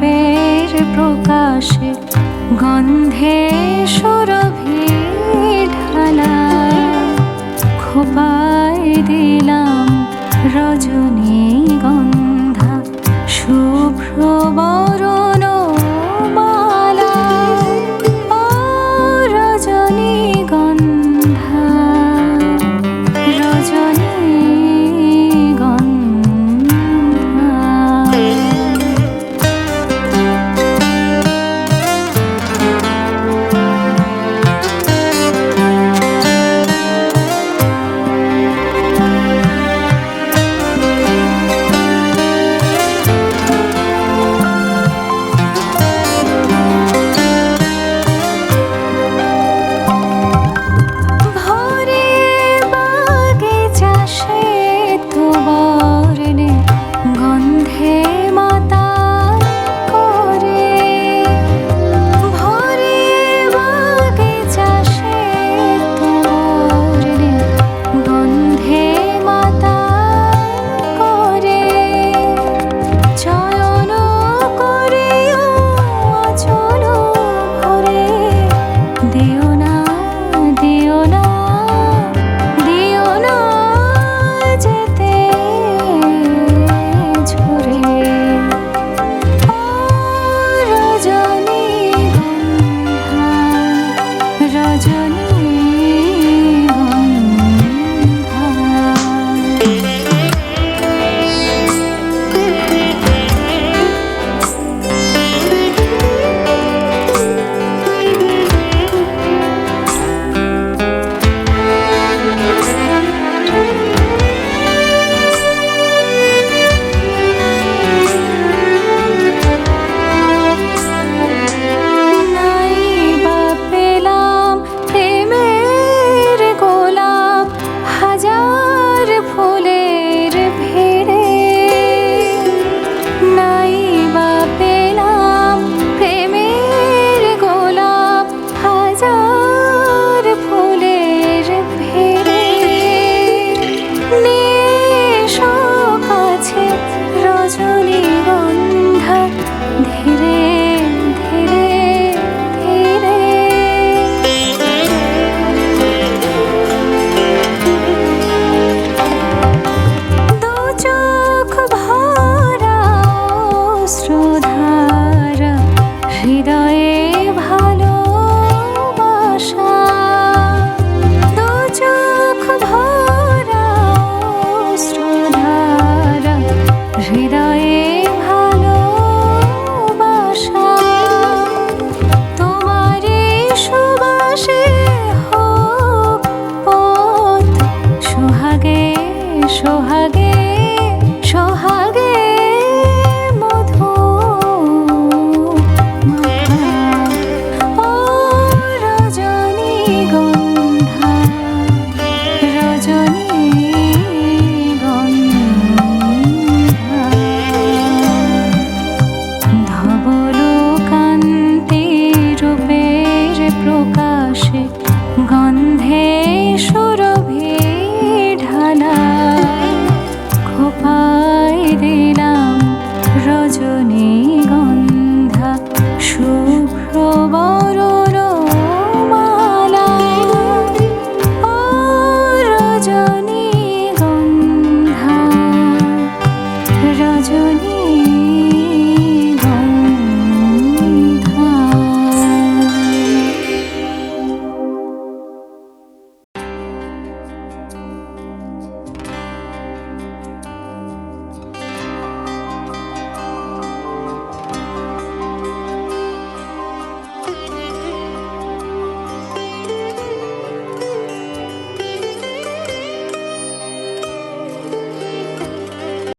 ভাবের প্রকাশে গন্ধে সুরভি ঢালা। খোপায় দিলাম রজনী দিলাম রজনী।